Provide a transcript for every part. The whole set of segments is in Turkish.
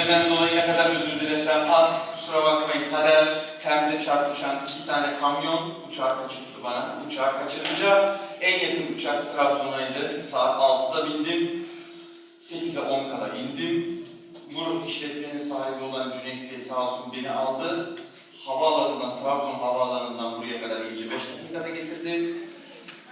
Kaderden dolayı ne kadar özür dilesem az. Kusura bakmayın kader temde çarpışan iki tane kamyon uçağı kaçırdı bana. Uçağı kaçırınca en yakın uçak Trabzon'aydı. Saat 6'da bindim. 8'e 10 kadar indim. Bu işletmenin sahibi olan Cüneyt Bey sağ olsun beni aldı. Havaalanından, Trabzon havaalanından buraya kadar 55 dakikada getirdi.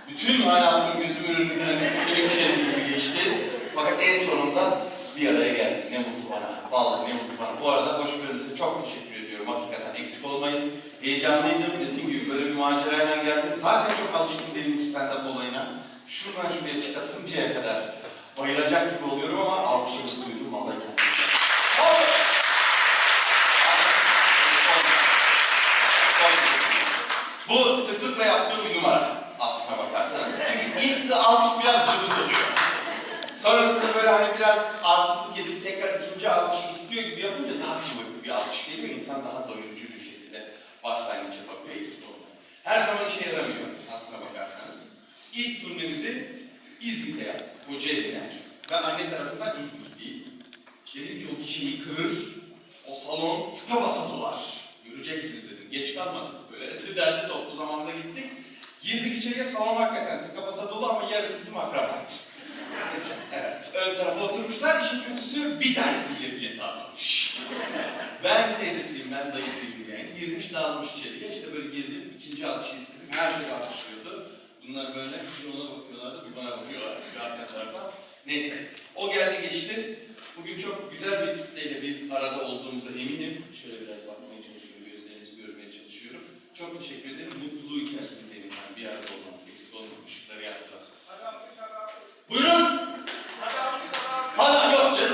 Bütün hayatım gözümün önünden film şeridi gibi geçti. Fakat en sonunda bir araya geldik. Ne mutlu bana. Vallahi ne mutlu bana. Bu arada boş bölümümüze çok teşekkür ediyorum. Hakikaten eksik olmayın. Heyecanlıydım. Dediğim gibi böyle bir macerayla geldim. Zaten çok alışkın değilim bu stand-up olayına. Şuradan şuraya çıkasıncaya kadar bayılacak gibi oluyorum ama alkışınızı duydum vallahi. Bu sıklıkla yaptığım bir numara aslına bakarsanız. Çünkü ilk alkış biraz. Sonrasında böyle hani biraz arsızlık edip tekrar ikinci alkışı istiyor gibi yapınca daha kuvvetli bir alkış geliyor. İnsan daha doyurucu bir şekilde başlangıç yapabiliyor, eksik olmuyor. Her zaman işe yaramıyor aslına bakarsanız. İlk turnemizi İzmit'te yaptık, Kocaeli'ne. Ben anne tarafından İzmitliyim. Dedim ki o kişiyi kırır, o salon tıka basa dolar. Göreceksiniz dedim. Geç kalmadım. Böyle derli toplu zamanda gittik. Girdik içeriye salon hakikaten tıka basa dolu ama yarısı bizim akrabaydı. Ön tarafa oturmuşlar. İşin kötüsü bir tanesiyle bilet almamış. ben teyzesiyim, ben dayısıyım yani. Girmiş dağılmış içeriye. İşte böyle girdim, ikinci alkışı istedim. Herkes alkışlıyordu. Bunlar böyle bir ona bakıyorlardı, bir bana bakıyorlardı, bir arka tarafa. Neyse, o geldi geçti. Bugün çok güzel bir kitleyle bir arada olduğumuza eminim. Şöyle biraz bakmaya çalışıyorum, gözlerinizi görmeye çalışıyorum. Çok teşekkür ederim. Mutluluğu içerisindeyim yani bir arada olmak. Eksik olmamak, ışıkları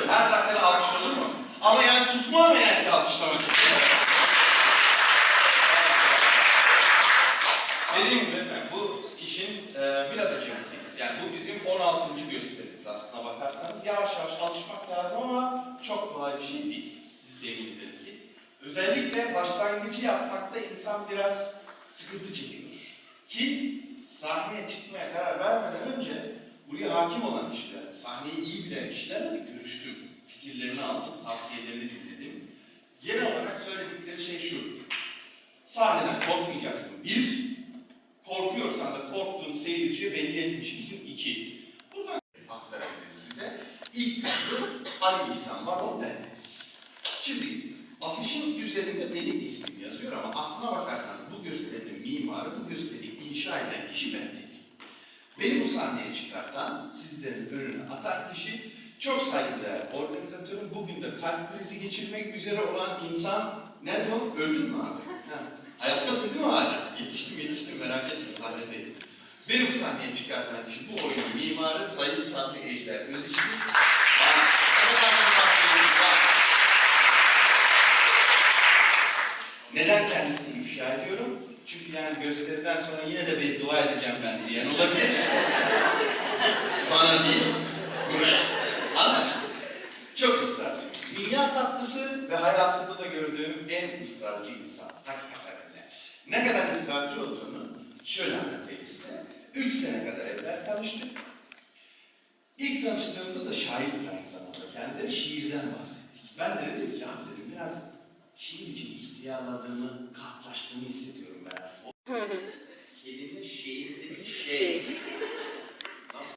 Canım, her dakikada alkış olur mu? Ama yani tutmam eğer ki alkışlamak istiyorsanız. Dediğim gibi efendim, bu işin e, biraz acelesiyiz. Yani bu bizim 16. gösterimiz aslına bakarsanız. Yavaş yavaş alışmak lazım ama çok kolay bir şey değil. Siz de eminim ki. Özellikle başlangıcı yapmakta insan biraz sıkıntı çekiyor. Ki sahneye çıkmaya karar vermeden önce buraya hakim olan kişiler, sahneyi iyi bilen kişilerle de görüştüm. Fikirlerini aldım, tavsiyelerini dinledim. Genel olarak söyledikleri şey şu. Sahneden korkmayacaksın. Bir, korkuyorsan da korktuğun seyirciye belli etmişsin. İki, buradan aktarabilirim size. İlk kısmı Ali İhsan var, o bendeniz. Şimdi afişin üzerinde benim ismim yazıyor ama aslına bakarsanız bu gösterinin mimarı, bu gösteriyi inşa eden kişi ben değilim. Beni bu sahneye çıkartan, sizlerin önüne atan kişi çok saygıdeğer organizatörüm. Bugün de kalp krizi geçirmek üzere olan insan, nerede o? Öldün mü abi? Ha. Hayattasın değil mi hala? Yetiştim yetiştim merak etme sahnedeyim. Beni bu sahneye çıkartan kişi bu oyunun mimarı Sayın Sabri Ejder Özişli. Var. Ne kadar çok takdiriniz var. Neden kendisini ifşa ediyorum? Çünkü yani gösteriden sonra yine de beddua edeceğim ben diyen olabilir. Bana değil, buraya. Anlaştık. Çok ısrarcı. Dünya tatlısı ve hayatımda da gördüğüm en ısrarcı insan. Hakikaten öyle. Ne kadar ısrarcı olduğunu şöyle anlatayım size. Üç sene kadar evvel tanıştık. İlk tanıştığımızda da şairdi aynı zamanda. Kendileri şiirden bahsettik. Ben de dedim ki abi dedim biraz şiir için ihtiyarladığımı, kahlaştığımı hissediyorum ben. O kelime şiirdeki şey. Nasıl?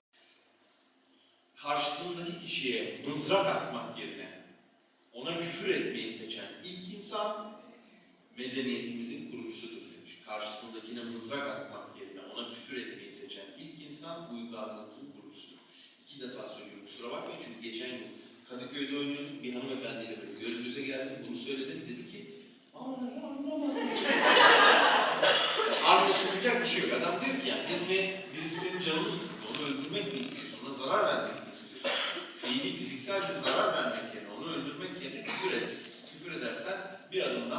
Karşısındaki kişiye mızrak atmak yerine ona küfür etmeyi seçen ilk insan medeniyetimizin kurucusudur demiş. Karşısındakine mızrak atmak yerine ona küfür etmeyi seçen ilk insan uygarlığımızın kurucusudur. İki defa söylüyorum kusura bakmayın çünkü geçen yıl Kadıköy'de oynuyorduk bir hanımefendiyle böyle göz göze geldim bunu söyledim dedi ki Aa ya anlamadım. Anlaşılacak bir şey yok. Adam diyor ki yani birine birisinin canını sıktı, onu öldürmek mi istiyorsun, ona zarar vermek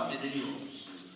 da